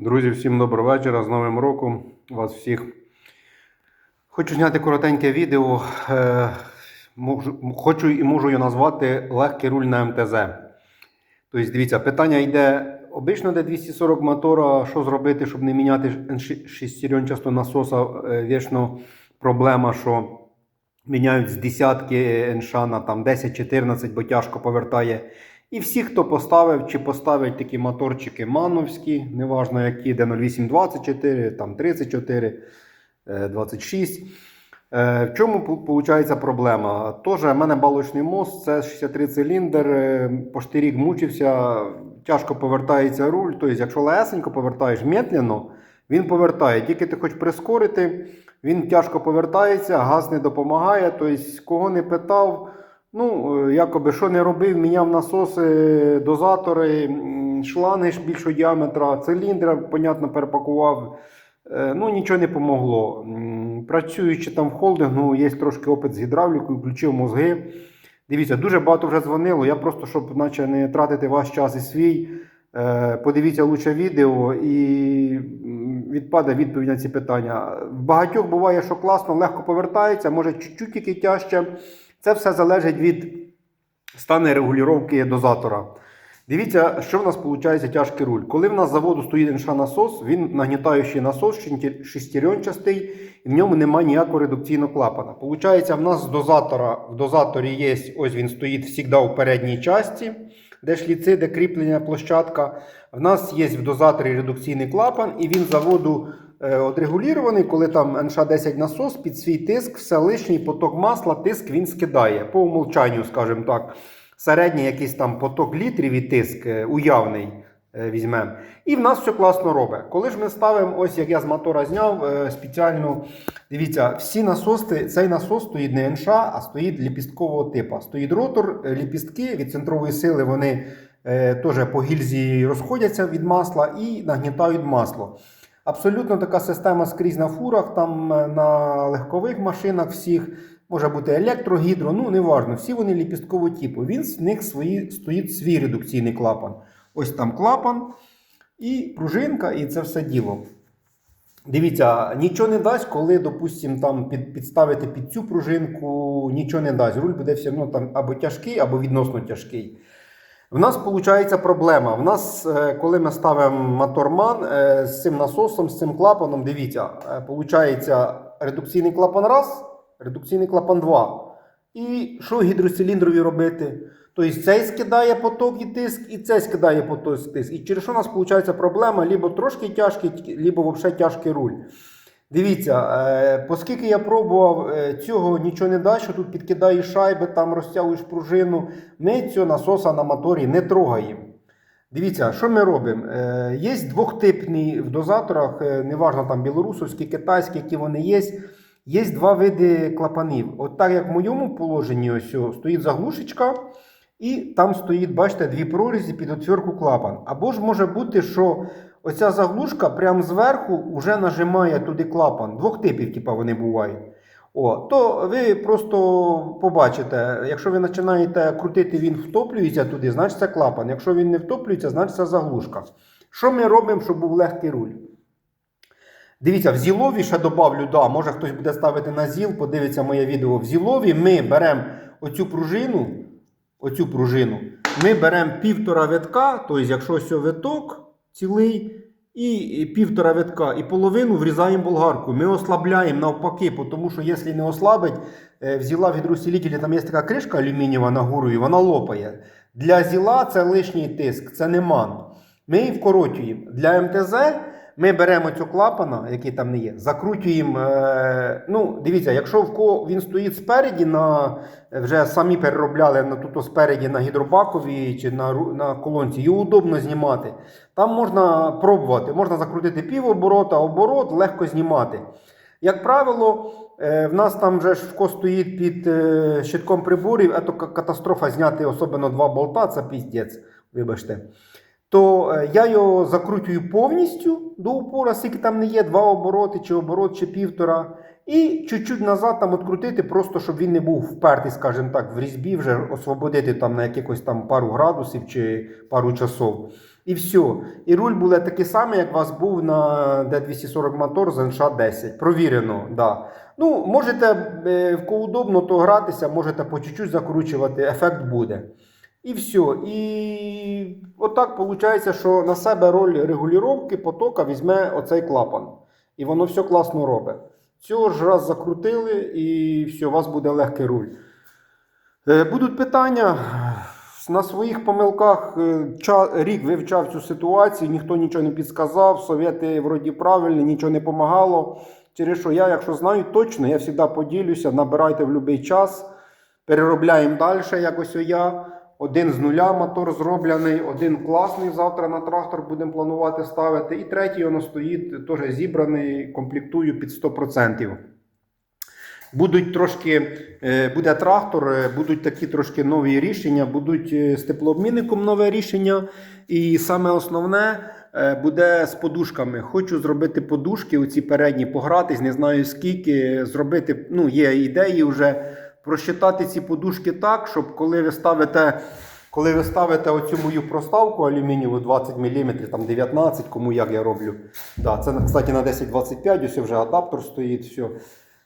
Друзі, всім доброго вечора з Новим роком вас всіх. Хочу зняти коротеньке відео. Е, хочу і можу його назвати легкий руль на МТЗ. Тобто, дивіться, питання йде обично де 240 мотора, що зробити, щоб не міняти шестеренчастого насоса. Е, Вічно проблема, що міняють з десятки НШ на там 10-14, бо тяжко повертає. І всі, хто поставив чи поставить такі моторчики мановські, неважно які, де 0824, там 34, е, 26. Е, В чому виходить проблема? Теж в мене балочний мост, це 63 циліндр, е, почти рік мучився, тяжко повертається руль. Тобто, якщо лесенько повертаєш медленно, він повертає. Тільки ти хочеш прискорити, він тяжко повертається, газ не допомагає. Тобто, кого не питав. Ну, е, якоби що не робив, міняв насоси, дозатори, шланги більшого діаметра, циліндра, понятно, перепакував. Е, Ну, нічого не помогло. Працюючи там в холдингу, є трошки опит з гідравлікою, включив мозги. Дивіться, дуже багато вже дзвонило. Я просто, щоб наче не тратити ваш час і свій, е, подивіться лучше відео і відпаде відповідь на ці питання. В багатьох буває, що класно, легко повертається, може чуть-чуть тільки тяжче. Це все залежить від стану регулювання дозатора. Дивіться, що в нас виходить тяжкий руль. Коли в нас з заводу стоїть НШ насос, він нагнітаючий насос, шестерен- шестеренчастий, і в ньому немає ніякого редукційного клапана. Получається, в нас з дозатора, в дозаторі є, ось він стоїть завжди у передній часті, де шліци, де кріплення площадка. В нас є в дозаторі редукційний клапан, і він заводу отрегулірований, коли там НШ-10 насос під свій тиск, все лишній поток масла, тиск він скидає. По умолчанню, скажімо так, середній якийсь там поток літрів і тиск е, уявний е, візьмемо. І в нас все класно робить. Коли ж ми ставимо, ось як я з мотора зняв е, спеціально, дивіться, всі насоси, цей насос стоїть не НШ, а стоїть ліпісткового типу. Стоїть ротор, е, ліпістки від центрової сили вони е, теж по гільзі розходяться від масла і нагнітають масло. Абсолютно така система скрізь на фурах, там е, на легкових машинах всіх. Може бути електрогідро, ну неважно, всі вони ліпісткового типу. Він з них свої, стоїть свій редукційний клапан. Ось там клапан і пружинка, і це все діло. Дивіться, нічого не дасть, коли, допустимо, там під, підставити під цю пружинку, нічого не дасть. Руль буде все одно там або тяжкий, або відносно тяжкий. В нас виходить проблема. В нас, е, коли ми ставимо моторман е, з цим насосом, з цим клапаном, дивіться, виходить редукційний клапан раз, редукційний клапан 2. І що гідроциліндрові робити? Тобто цей скидає поток і тиск, і цей скидає поток і тиск. І через що у нас виходить проблема? Либо трошки тяжкий, либо взагалі тяжкий руль. Дивіться, е, оскільки я пробував е, цього нічого не дасть, що тут підкидаєш шайби, там розтягуєш пружину, ми цього насоса на моторі не трогаємо. Дивіться, що ми робимо? Е, Є двохтипні в дозаторах, неважно там білорусовські, китайські, які вони є. Є два види клапанів. От так як в моєму положенні ось стоїть заглушечка, і там стоїть, бачите, дві прорізі під отвірку клапан. Або ж може бути, що оця заглушка прямо зверху вже нажимає туди клапан. Двох типів, типа вони бувають. О, то ви просто побачите, якщо ви починаєте крутити, він втоплюється туди, значить це клапан. Якщо він не втоплюється, значить це заглушка. Що ми робимо, щоб був легкий руль? Дивіться, в зілові ще добавлю, да, може хтось буде ставити на зіл, подивиться моє відео. В зілові ми беремо оцю пружину, оцю пружину, ми беремо півтора витка, тобто, якщо ось виток цілий, і півтора витка, і половину врізаємо болгарку. Ми ослабляємо навпаки, тому що якщо не ослабить, е, в зіла там є така кришка алюмінієва нагору, і вона лопає. Для зіла це лишній тиск, це не ман. Ми її вкорочуємо. Для МТЗ ми беремо цю клапана, який там не є, закручуємо. Е, ну, дивіться, якщо в ко він стоїть спереді, на, вже самі переробляли на тут спереді на гідробакові чи на, на колонці, його удобно знімати. Там можна пробувати, можна закрутити півоборота, оборот, легко знімати. Як правило, е, в нас там вже ж вко стоїть під е, щитком приборів, це ка- катастрофа зняти особливо два болта, це піздець, вибачте то е, я його закрутую повністю до упора, скільки там не є, два обороти, чи оборот, чи півтора. І чуть-чуть назад там открутити, просто щоб він не був впертий, скажімо так, в різьбі, вже освободити там на якихось там пару градусів чи пару часов. І все. І руль буде такий самий, як у вас був на D240 мотор з NSHA 10. Провірено, да. Ну, можете, е, в кого удобно, то гратися, можете по чуть-чуть закручувати, ефект буде. І все. І отак виходить, що на себе роль регулювання потока візьме оцей клапан. І воно все класно робить. Цього ж раз закрутили, і все, у вас буде легкий руль. Е, Будуть питання. На своїх помилках е, рік вивчав цю ситуацію, ніхто нічого не підсказав, совєти вроді правильні, нічого не допомагало. Через що я, якщо знаю точно, я завжди поділюся, набирайте в будь-який час, переробляємо далі, якось я. Один з нуля мотор зроблений, один класний. Завтра на трактор будемо планувати ставити. І третій воно стоїть, теж зібраний, комплектую під 100%. Будуть трошки, е, буде трактор, е, будуть такі трошки нові рішення, будуть е, з теплообмінником нове рішення. І саме основне буде з подушками. Хочу зробити подушки, оці передні, погратись, не знаю скільки. Зробити, ну, є ідеї вже просчитати ці подушки так, щоб коли ви ставите. Коли ви ставите оцю мою проставку алюмінієву 20 мм, там 19, кому як я роблю. Да, це, кстати, на 10-25, ось вже адаптер стоїть. Все.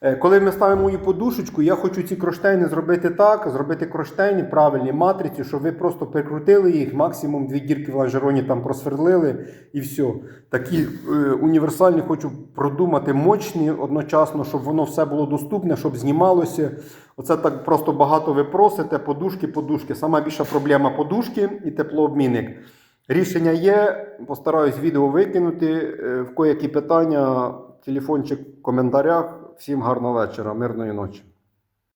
Е, Коли ми ставимо мою подушечку, я хочу ці кронштейни зробити так, зробити кронштейни правильні матриці, щоб ви просто прикрутили їх, максимум дві дірки в лонжероні там просверлили і все. Такі е, універсальні хочу продумати, мощні одночасно, щоб воно все було доступне, щоб знімалося. Оце так просто багато ви просите, подушки, подушки. Сама більша проблема подушки і теплообмінник. Рішення є, постараюсь відео викинути. Е, В коякі питання, телефончик в коментарях. Всім гарного вечора, мирної ночі.